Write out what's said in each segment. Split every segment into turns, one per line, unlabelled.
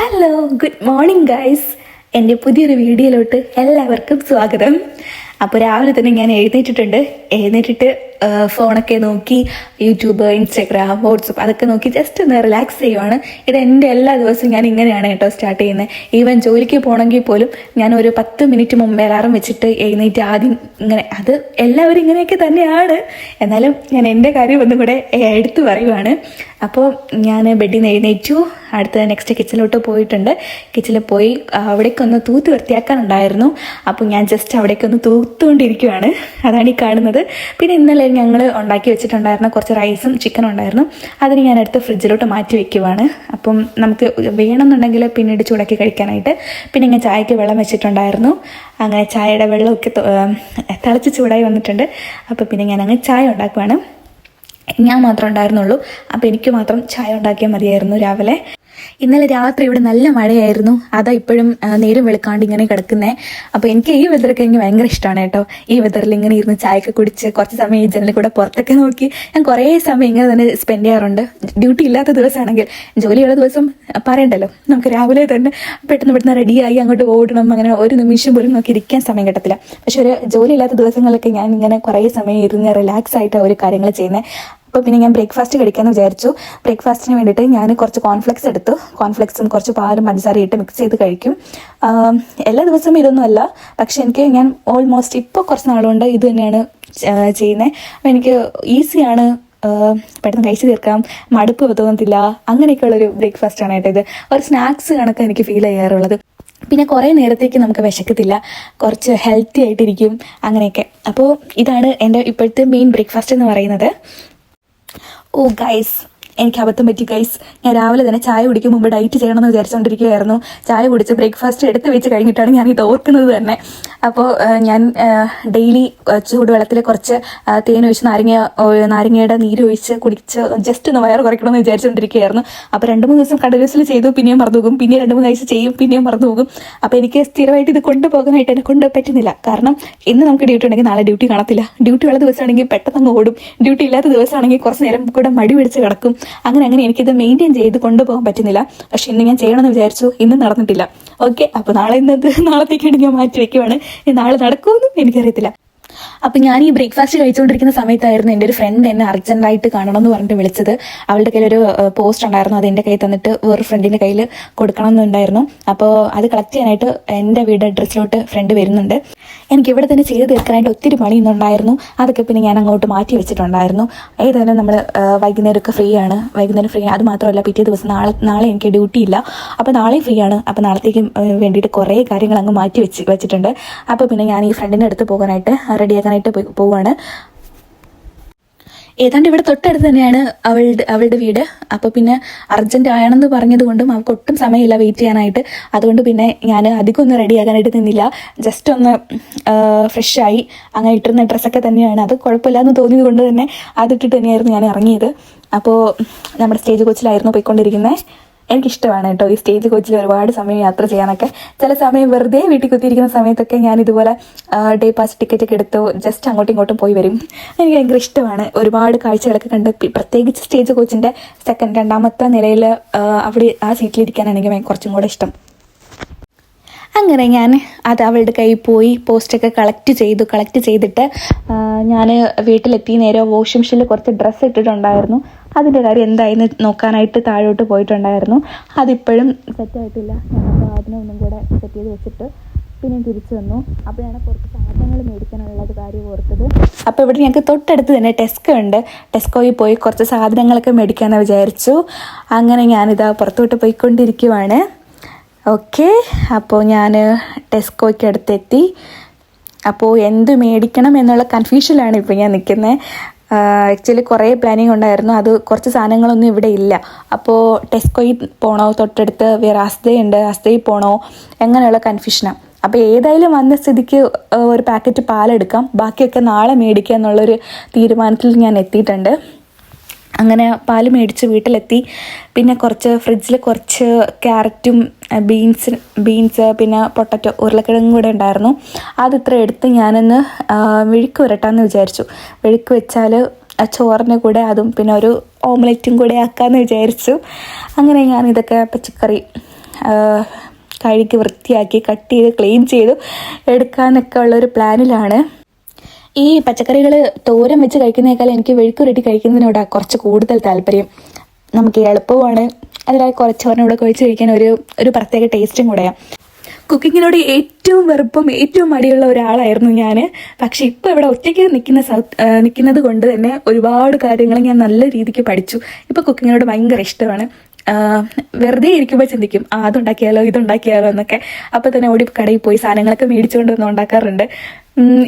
Hello good morning guys എന്റെ പുതിയൊരു വീഡിയോയിലോട്ട് എല്ലാവർക്കും സ്വാഗതം. അപ്പോൾ രാവിലെ തന്നെ ഞാൻ എഴുന്നേറ്റിട്ടുണ്ട്. എഴുന്നേറ്റിട്ട് ഫോണൊക്കെ നോക്കി യൂട്യൂബ് ഇൻസ്റ്റാഗ്രാം വാട്സപ്പ് അതൊക്കെ നോക്കി ജസ്റ്റ് ഒന്ന് റിലാക്സ് ചെയ്യുവാണ്. ഇത് എന്റെ എല്ലാ ദിവസവും ഞാൻ ഇങ്ങനെയാണ് കേട്ടോ സ്റ്റാർട്ട് ചെയ്യുന്നത്. ഈവൻ ജോലിക്ക് പോകണമെങ്കിൽ പോലും ഞാൻ ഒരു പത്ത് മിനിറ്റ് മുമ്പ് അലാറം വെച്ചിട്ട് എഴുന്നേറ്റ് ആദ്യം ഇങ്ങനെ അത് എല്ലാവരും ഇങ്ങനെയൊക്കെ തന്നെയാണ്. എന്നാലും ഞാൻ എന്റെ കാര്യം ഒന്നും കൂടെ എടുത്തു പറയുവാണ്. അപ്പോൾ ഞാൻ ബെഡിൽ നിന്ന് എഴുന്നേറ്റു. അടുത്ത നെക്സ്റ്റ് കിച്ചണിലോട്ട് പോയിട്ടുണ്ട്. കിച്ചണിൽ പോയി അവിടേക്കൊന്ന് തൂത്ത് വൃത്തിയാക്കാനുണ്ടായിരുന്നു. അപ്പോൾ ഞാൻ ജസ്റ്റ് അവിടേക്കൊന്ന് തൂത്തുകൊണ്ടിരിക്കുവാണ് അതാണ് ഈ കാണുന്നത്. പിന്നെ ഇന്നലെ ഞങ്ങൾ ഉണ്ടാക്കി വെച്ചിട്ടുണ്ടായിരുന്ന കുറച്ച് റൈസും ചിക്കനും ഉണ്ടായിരുന്നു. അതിന് ഞാൻ എടുത്ത് ഫ്രിഡ്ജിലോട്ട് മാറ്റി വെക്കുവാണ്. അപ്പം നമുക്ക് വേണമെന്നുണ്ടെങ്കിൽ പിന്നീട് ചൂടാക്കി കഴിക്കാനായിട്ട്. പിന്നെ ഞാൻ ചായക്ക് വെള്ളം വെച്ചിട്ടുണ്ടായിരുന്നു. അങ്ങനെ ചായയുടെ വെള്ളമൊക്കെ തിളച്ച് ചൂടായി വന്നിട്ടുണ്ട്. അപ്പോൾ പിന്നെ ഞാൻ അങ്ങ് ചായ ഉണ്ടാക്കുവാണ്. ഞാൻ മാത്രം ഉണ്ടായിരുന്നുള്ളൂ. അപ്പോൾ എനിക്ക് മാത്രം ചായ ഉണ്ടാക്കിയാൽ മതിയായിരുന്നു രാവിലെ. ഇന്നലെ രാത്രി ഇവിടെ നല്ല മഴയായിരുന്നു. അതാ ഇപ്പോഴും നേരം വെളുക്കാണ്ട് ഇങ്ങനെ കിടക്കുന്നേ. അപ്പോൾ എനിക്ക് ഈ വെതറൊക്കെ എനിക്ക് ഭയങ്കര ഇഷ്ടമാണ് കേട്ടോ. ഈ വെതറിൽ ഇങ്ങനെ ഇരുന്ന് ചായയൊക്കെ കുടിച്ച് കുറച്ച് സമയം ഈ ജനലിൽ കൂടെ പുറത്തൊക്കെ നോക്കി. ഞാൻ കുറേ സമയം ഇങ്ങനെ തന്നെ സ്പെൻഡ് ചെയ്യാറുണ്ട്. ഡ്യൂട്ടി ഇല്ലാത്ത ദിവസമാണെങ്കിൽ ജോലിയുള്ള ദിവസം പറയണ്ടല്ലോ. നമുക്ക് രാവിലെ തന്നെ പെട്ടെന്ന് പെട്ടെന്ന് റെഡിയായി അങ്ങോട്ട് ഓടണം. അങ്ങനെ ഒരു നിമിഷം പോലും നമുക്ക് ഇരിക്കാൻ സമയം കിട്ടത്തില്ല. പക്ഷെ ഒരു ജോലി ഇല്ലാത്ത ദിവസങ്ങളിലൊക്കെ ഞാൻ ഇങ്ങനെ കുറേ സമയം ഇരുന്ന് റിലാക്സ് ആയിട്ട് ഒരു കാര്യങ്ങൾ ചെയ്യുന്നത് അപ്പോൾ പിന്നെ ഞാൻ ബ്രേക്ക്ഫാസ്റ്റ് കഴിക്കാമെന്ന് വിചാരിച്ചു. ബ്രേക്ക്ഫാസ്റ്റിന് വേണ്ടിയിട്ട് ഞാൻ കുറച്ച് കോൺഫ്ലെക്സ് എടുത്തു. കോൺഫ്ലെക്സും കുറച്ച് പാലും പഞ്ചസാരയും ഇട്ട് മിക്സ് ചെയ്ത് കഴിക്കും. എല്ലാ ദിവസവും ഇതൊന്നും അല്ല. പക്ഷെ എനിക്ക് ഞാൻ ഓൾമോസ്റ്റ് ഇപ്പോൾ കുറച്ച് നാളുകൊണ്ട് ഇത് തന്നെയാണ് ചെയ്യുന്നത് അപ്പോൾ എനിക്ക് ഈസിയാണ് പെട്ടെന്ന് കഴിച്ചു തീർക്കാം. മടുപ്പ് തോന്നത്തില്ല. അങ്ങനെയൊക്കെയുള്ളൊരു ബ്രേക്ക്ഫാസ്റ്റ് ആണ് കേട്ടോ ഇത്. ഒരു സ്നാക്സ് കണക്ക് എനിക്ക് ഫീൽ ചെയ്യാറുള്ളത്. പിന്നെ കുറേ നേരത്തേക്ക് നമുക്ക് വിശക്കത്തില്ല. കുറച്ച് ഹെൽത്തി ആയിട്ടിരിക്കും. അങ്ങനെയൊക്കെ. അപ്പോൾ ഇതാണ് എന്റെ ഇപ്പോഴത്തെ മെയിൻ ബ്രേക്ക്ഫാസ്റ്റ് എന്ന് പറയുന്നത്. ഓ ഗൈസ് എനിക്ക് അബദ്ധം പറ്റി ഗൈസ് ഞാൻ രാവിലെ തന്നെ ചായ കുടിക്കും മുമ്പ് ഡയറ്റ് ചെയ്യണമെന്ന് വിചാരിച്ചുകൊണ്ടിരിക്കുകയായിരുന്നു ചായ കുടിച്ച് ബ്രേക്ക്ഫാസ്റ്റ് എടുത്ത് വെച്ച് കഴിഞ്ഞിട്ടാണ് ഞാൻ ഇത് ഓർക്കുന്നത് തന്നെ. അപ്പോൾ ഞാൻ ഡെയിലി ചൂടുവെള്ളത്തിൽ കുറച്ച് തേൻ ഒഴിച്ച് നാരങ്ങ നാരങ്ങയുടെ നീര് ഒഴിച്ച് കുടിച്ച് ജസ്റ്റ് ഒന്ന് വയറ് കുറയ്ക്കണമെന്ന് വിചാരിച്ചുകൊണ്ടിരിക്കുകയായിരുന്നു അപ്പോൾ രണ്ട് മൂന്ന് ദിവസം കണ്ടിന്യൂസിൽ ചെയ്തു പിന്നെയും മറന്നു പോകും പിന്നെ രണ്ട് മൂന്ന് ആഴ്ച ചെയ്യും പിന്നെയും മറന്നു പോകും അപ്പോൾ എനിക്ക് സ്ഥിരമായിട്ട് ഇത് കൊണ്ടുപോകാനായിട്ട് എന്നെ കൊണ്ട് പറ്റുന്നില്ല. കാരണം ഇന്ന് നമുക്ക് ഡ്യൂട്ടി ഉണ്ടെങ്കിൽ നാളെ ഡ്യൂട്ടി കാണത്തില്ല. ഡ്യൂട്ടി ഉള്ള ദിവസമാണെങ്കിൽ പെട്ടെന്ന് അങ്ങ് ഓടും. ഡ്യൂട്ടി ഇല്ലാത്ത ദിവസമാണെങ്കിൽ കുറച്ച് നേരം കൂടെ മടി പിടിച്ച് കിടക്കും. അങ്ങനെ അങ്ങനെ എനിക്കിത് മെയിന്റെയിൻ ചെയ്ത് കൊണ്ടുപോകാൻ പറ്റുന്നില്ല. പക്ഷെ ഇന്ന് ഞാൻ ചെയ്യണമെന്ന് വിചാരിച്ചു. ഇന്ന് നടന്നിട്ടില്ല. ഓക്കെ അപ്പോൾ നാളെ ഇന്നത് നാളത്തേക്കാണ് ഞാൻ മാറ്റി വെക്കുവാണ്. ഇനി നാളെ നടക്കുമെന്നും എനിക്കറിയത്തില്ല. അപ്പൊ ഞാൻ ഈ ബ്രേക്ക്ഫാസ്റ്റ് കഴിച്ചുകൊണ്ടിരിക്കുന്ന സമയത്തായിരുന്നു എന്റെ ഒരു ഫ്രണ്ട് എന്നെ അർജന്റായിട്ട് കാണണം എന്ന് പറഞ്ഞിട്ട് വിളിച്ചത്. അവളുടെ കയ്യിൽ ഒരു പോസ്റ്റ് ഉണ്ടായിരുന്നു. അത് എന്റെ കയ്യിൽ തന്നിട്ട് വേറെ ഫ്രണ്ടിന്റെ കയ്യിൽ കൊടുക്കണം എന്നുണ്ടായിരുന്നു അപ്പോൾ അത് കളക്ട് ചെയ്യാനായിട്ട് എന്റെ വീട് അഡ്രസ്സിലോട്ട് ഫ്രണ്ട് വരുന്നുണ്ട്. എനിക്ക് ഇവിടെ തന്നെ ചെയ്ത് തീർക്കാനായിട്ട് ഒത്തിരി പണി ഇന്നുണ്ടായിരുന്നു അതൊക്കെ പിന്നെ ഞാൻ അങ്ങോട്ട് മാറ്റി വെച്ചിട്ടുണ്ടായിരുന്നു. ഏതായാലും നമ്മൾ വൈകുന്നേരമൊക്കെ ഫ്രീ ആണ്. വൈകുന്നേരം ഫ്രീ ആണ്. അത് മാത്രമല്ല പിറ്റേ ദിവസം നാളെ നാളെ എനിക്ക് ഡ്യൂട്ടി ഇല്ല. അപ്പോൾ നാളെ ഫ്രീ ആണ്. അപ്പോൾ നാളത്തേക്ക് വേണ്ടിയിട്ട് കുറേ കാര്യങ്ങൾ അങ്ങ് മാറ്റി വെച്ച് വെച്ചിട്ടുണ്ട്. അപ്പോൾ പിന്നെ ഞാൻ ഈ ഫ്രണ്ടിന്റെ അടുത്ത് പോകാനായിട്ട് റെഡിയാക്കാനായിട്ട് പോവാണ്. ഏതാണ്ട് ഇവിടെ തൊട്ടടുത്ത് തന്നെയാണ് അവളുടെ അവളുടെ വീട്. അപ്പോൾ പിന്നെ അർജന്റ് ആണെന്ന് പറഞ്ഞത് കൊണ്ടും അവൾക്ക് ഒട്ടും സമയമില്ല വെയിറ്റ് ചെയ്യാനായിട്ട്. അതുകൊണ്ട് പിന്നെ ഞാൻ അധികം ഒന്നും റെഡിയാക്കാനായിട്ട് നിന്നില്ല. ജസ്റ്റ് ഒന്ന് ഫ്രഷ് ആയി അങ്ങനെ ഇട്ടിരുന്ന ഡ്രസ്സൊക്കെ തന്നെയാണ്. അത് കുഴപ്പമില്ല എന്ന് തോന്നിയത് കൊണ്ട് തന്നെ അതിട്ടിട്ട് തന്നെയായിരുന്നു ഞാൻ ഇറങ്ങിയത്. അപ്പോൾ നമ്മുടെ സ്റ്റേജ് കോച്ചിലായിരുന്നു പോയിക്കൊണ്ടിരിക്കുന്നത് എനിക്കിഷ്ടമാണ് കേട്ടോ ഈ സ്റ്റേജ് കോച്ചിൽ ഒരുപാട് സമയം യാത്ര ചെയ്യാനൊക്കെ. ചില സമയം വെറുതെ വീട്ടിൽ കുത്തിയിരിക്കുന്ന സമയത്തൊക്കെ ഞാൻ ഇതുപോലെ ഡേ പാസ് ടിക്കറ്റ് ഒക്കെ എടുത്ത് ജസ്റ്റ് അങ്ങോട്ടും ഇങ്ങോട്ടും പോയി വരും. എനിക്ക് ഭയങ്കര ഇഷ്ടമാണ്. ഒരുപാട് കാഴ്ചകളൊക്കെ കണ്ട് പ്രത്യേകിച്ച് സ്റ്റേജ് കോച്ചിന്റെ സെക്കൻഡ് രണ്ടാമത്തെ നിലയിൽ അവിടെ ആ സീറ്റിലിരിക്കാനാണ് എനിക്ക് കുറച്ചും കൂടെ ഇഷ്ടം. അങ്ങനെ ഞാൻ അത് അവളുടെ കയ്യിൽ പോയി പോസ്റ്റൊക്കെ കളക്ട് ചെയ്തു. കളക്ട് ചെയ്തിട്ട് ഞാൻ വീട്ടിലെത്തി. നേരെ വാഷിംഗ് മെഷീനിൽ കുറച്ച് ഡ്രസ്സ് ഇട്ടിട്ടുണ്ടായിരുന്നു. അതിന്റെ കാര്യം എന്തായെന്ന് നോക്കാനായിട്ട് താഴോട്ട് പോയിട്ടുണ്ടായിരുന്നു. അതിപ്പോഴും സെറ്റായിട്ടില്ല അപ്പോൾ അതിനെ ഒന്നും കൂടെ സെറ്റ് ചെയ്ത് വെച്ചിട്ട് പിന്നെ തിരിച്ചു വന്നു. അപ്പോഴാണ് കുറച്ച് സാധനങ്ങൾ മേടിക്കാനുള്ളത് കാര്യം ഓർത്തത്. അപ്പോൾ ഇവിടെ ഞങ്ങൾക്ക് തൊട്ടടുത്ത് തന്നെ ടെസ്കോ ഉണ്ട്. ടെസ്കോയിൽ പോയി കുറച്ച് സാധനങ്ങളൊക്കെ മേടിക്കാമെന്ന് വിചാരിച്ചു. അങ്ങനെ ഞാനിതാ പുറത്തോട്ട് പോയിക്കൊണ്ടിരിക്കുവാണ്. ഓക്കെ. അപ്പോൾ ഞാൻ ടെസ്കോയ്ക്ക് അടുത്തെത്തി. അപ്പോൾ എന്ത് മേടിക്കണം എന്നുള്ള കൺഫ്യൂഷനിലാണ് ഇപ്പോൾ ഞാൻ നിൽക്കുന്നത്. ആക്ച്വലി കുറേ പ്ലാനിങ് ഉണ്ടായിരുന്നു. അത് കുറച്ച് സാധനങ്ങളൊന്നും ഇവിടെ ഇല്ല. അപ്പോൾ ടെസ്കോയിൽ പോണോ? തൊട്ടടുത്ത് വേറെ അസ്തയുണ്ട് അസ്തയിൽ പോണോ? അങ്ങനെയുള്ള കൺഫ്യൂഷനാണ് അപ്പോൾ ഏതായാലും വന്ന സ്ഥിതിക്ക് ഒരു പാക്കറ്റ് പാലെടുക്കാം. ബാക്കിയൊക്കെ നാളെ മേടിക്കുക എന്നുള്ളൊരു തീരുമാനത്തിൽ ഞാൻ എത്തിയിട്ടുണ്ട്. അങ്ങനെ പാൽ മേടിച്ച് വീട്ടിലെത്തി. പിന്നെ കുറച്ച് ഫ്രിഡ്ജിൽ കുറച്ച് ക്യാരറ്റും ബീൻസ് ബീൻസ് പിന്നെ പൊട്ടറ്റോ ഉരുളക്കിഴങ്ങും കൂടെ ഉണ്ടായിരുന്നു. അതിത്ര എടുത്ത് ഞാനൊന്ന് മെഴുക്ക് വരട്ടാന്ന് വിചാരിച്ചു. മെഴുക്ക് വെച്ചാൽ ചോറിന് കൂടെ അതും പിന്നെ ഒരു ഓംലെറ്റും കൂടെ ആക്കാമെന്ന് വിചാരിച്ചു. അങ്ങനെ ഞാൻ ഇതൊക്കെ പച്ചക്കറി കഴുകി വൃത്തിയാക്കി കട്ട് ചെയ്ത് ക്ലീൻ ചെയ്ത് എടുക്കാനൊക്കെ ഉള്ളൊരു പ്ലാനിലാണ്. ഈ പച്ചക്കറികൾ തോരൻ വെച്ച് കഴിക്കുന്നതിനേക്കാൾ എനിക്ക് വെഴുക്കുരുട്ടി കഴിക്കുന്നതിനോടാണ് കുറച്ച് കൂടുതൽ താല്പര്യം. നമുക്ക് എളുപ്പമാണ്. അതിലായി കുറച്ചോറിനോട് കുഴിച്ച് കഴിക്കാൻ ഒരു ഒരു പ്രത്യേക ടേസ്റ്റും കൂടെയാണ് കുക്കിങ്ങിനോട് ഏറ്റവും വെറുപ്പും ഏറ്റവും മടിയുള്ള ഒരാളായിരുന്നു ഞാൻ പക്ഷെ ഇപ്പോൾ ഇവിടെ ഒറ്റയ്ക്ക് നിൽക്കുന്ന നിൽക്കുന്നത് കൊണ്ട് തന്നെ ഒരുപാട് കാര്യങ്ങൾ ഞാൻ നല്ല രീതിക്ക് പഠിച്ചു. ഇപ്പോൾ കുക്കിങ്ങിനോട് ഭയങ്കര ഇഷ്ടമാണ്. വെറുതെ ഇരിക്കുമ്പോൾ ചിന്തിക്കും ആ അതുണ്ടാക്കിയാലോ ഇതുണ്ടാക്കിയാലോ എന്നൊക്കെ. അപ്പോൾ തന്നെ ഓടി കടയിൽ പോയി സാധനങ്ങളൊക്കെ മേടിച്ചുകൊണ്ട് വന്ന് ഉണ്ടാക്കാറുണ്ട്.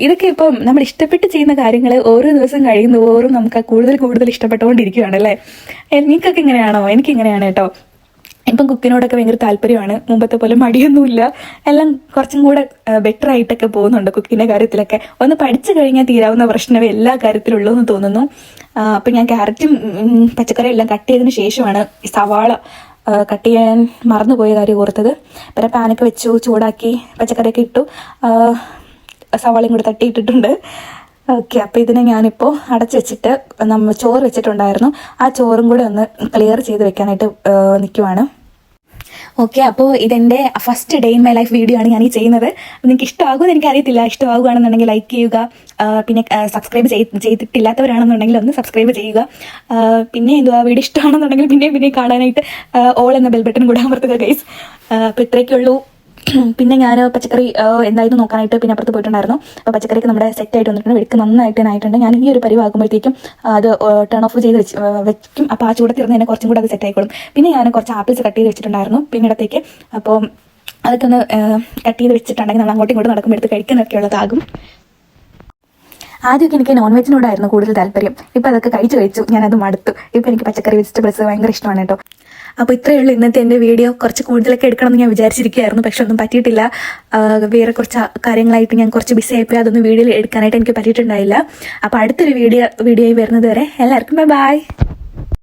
ഇതൊക്കെ ഇപ്പം നമ്മൾ ഇഷ്ടപ്പെട്ട് ചെയ്യുന്ന കാര്യങ്ങൾ ഓരോ ദിവസം കഴിയുന്നതോറും നമുക്ക് കൂടുതൽ കൂടുതൽ ഇഷ്ടപ്പെട്ടുകൊണ്ടിരിക്കുകയാണ് അല്ലേ? നിങ്ങൾക്കൊക്കെ ഇങ്ങനെയാണോ? എനിക്കിങ്ങനെയാണ് കേട്ടോ. ഇപ്പം കുക്കിനോടൊക്കെ ഭയങ്കര താല്പര്യമാണ്. മുമ്പത്തെ പോലെ മടിയൊന്നുമില്ല. എല്ലാം കുറച്ചും കൂടെ ബെറ്റർ ആയിട്ടൊക്കെ പോകുന്നുണ്ട് കുക്കിന്റെ കാര്യത്തിലൊക്കെ. ഒന്ന് പഠിച്ചു കഴിഞ്ഞാൽ തീരാവുന്ന പ്രശ്നമേ എല്ലാ കാര്യത്തിലുള്ളൂ എന്ന് തോന്നുന്നു അപ്പം ഞാൻ ക്യാരറ്റും പച്ചക്കറിയും എല്ലാം കട്ട് ചെയ്തതിന് ശേഷമാണ് സവാള കട്ട് ചെയ്യാൻ മറന്നുപോയ കാര്യം ഓർത്തത്. പിന്നെ പാനൊക്കെ വെച്ചു ചൂടാക്കി പച്ചക്കറിയൊക്കെ ഇട്ടു. സവാളയും കൂടെ തട്ടിയിട്ടിട്ടുണ്ട്. ഓക്കെ അപ്പോൾ ഇതിനെ ഞാനിപ്പോൾ അടച്ചു വെച്ചിട്ട് നമ്മൾ ചോറ് വെച്ചിട്ടുണ്ടായിരുന്നു. ആ ചോറും കൂടെ ഒന്ന് ക്ലിയർ ചെയ്ത് വെക്കാനായിട്ട് നിൽക്കുവാണ് ഓക്കെ അപ്പോൾ ഇതെന്റെ first day in my life video ആണ് ഞാൻ ഈ ചെയ്യുന്നത്. നിങ്ങൾക്ക് ഇഷ്ടമാകുമെന്ന് എനിക്കറിയത്തില്ല. ഇഷ്ടമാകുകയാണെന്നുണ്ടെങ്കിൽ ലൈക്ക് ചെയ്യുക. പിന്നെ സബ്സ്ക്രൈബ് ചെയ്തിട്ടില്ലാത്തവരാണെന്നുണ്ടെങ്കിൽ ഒന്ന് സബ്സ്ക്രൈബ് ചെയ്യുക. പിന്നെ എന്തുവാ വീഡിയോ ഇഷ്ടമാണെന്നുണ്ടെങ്കിൽ പിന്നെയും പിന്നെയും കാണാനായിട്ട് ഓൾ എന്ന ബെൽ ബട്ടൺ കൂടെ അമർത്തുക ഗൈസ് അപ്പോൾ ഇത്രയൊക്കെ ഉള്ളൂ. പിന്നെ ഞാൻ പച്ചക്കറി എന്തായാലും നോക്കാനായിട്ട് പിന്നെ അപ്പുറത്ത് പോയിട്ടുണ്ടായിരുന്നു. അപ്പോൾ പച്ചക്കറിക്ക് നമ്മുടെ സെറ്റ് ആയിട്ട് വന്നിട്ടുണ്ട്. വെടിക്ക് നന്നായിട്ട് തന്നെ ആയിട്ടുണ്ട്. ഞാൻ ഈ ഒരു പരിവാകുമ്പോഴത്തേക്കും അത് ടേൺ ഓഫ് ചെയ്ത് വെച്ച് വെക്കും. അപ്പോൾ ആ ചൂട് ഇരുന്ന് തന്നെ കുറച്ചും കൂടെ അത് സെറ്റ് ആയിക്കോളും. പിന്നെ ഞാൻ കുറച്ച് ആപ്പിൾസ് കട്ട് ചെയ്ത് വെച്ചിട്ടുണ്ടായിരുന്നു പിന്നെ ഇടത്തേക്ക് അപ്പോൾ അതൊക്കെ ഒന്ന് കട്ട് ചെയ്ത് വെച്ചിട്ടുണ്ടെങ്കിൽ നമ്മൾ അങ്ങോട്ടും ഇങ്ങോട്ടും നടക്കുമ്പോൾ എടുത്ത് കഴിക്കുന്നൊക്കെയുള്ളതാകും ആദ്യമൊക്കെ എനിക്ക് നോൺ വെജിനോടായിരുന്നു കൂടുതൽ താല്പര്യം. ഇപ്പം അതൊക്കെ കഴിച്ചു കഴിച്ചു ഞാനത് മടുത്തു. ഇപ്പം എനിക്ക് പച്ചക്കറി വെജിറ്റബിൾസ് ഭയങ്കര ഇഷ്ടമാണ് കേട്ടോ. അപ്പോൾ ഇത്രയേ ഉള്ളൂ ഇന്നത്തെ എന്റെ വീഡിയോ കുറച്ച് കൂടുതലൊക്കെ എടുക്കണമെന്ന് ഞാൻ വിചാരിച്ചിരിക്കുകയായിരുന്നു പക്ഷെ ഒന്നും പറ്റിയിട്ടില്ല. വേറെ കുറച്ച് കാര്യങ്ങളായിട്ട് ഞാൻ കുറച്ച് ബിസി ആയിപ്പോയി അതൊന്നും വീഡിയോയിൽ എടുക്കാനായിട്ട് എനിക്ക് പറ്റിയിട്ടുണ്ടായില്ല. അപ്പോൾ അടുത്തൊരു വീഡിയോ വീഡിയോയിൽ വരുന്നത് വരെ എല്ലാവർക്കും ബൈ ബൈ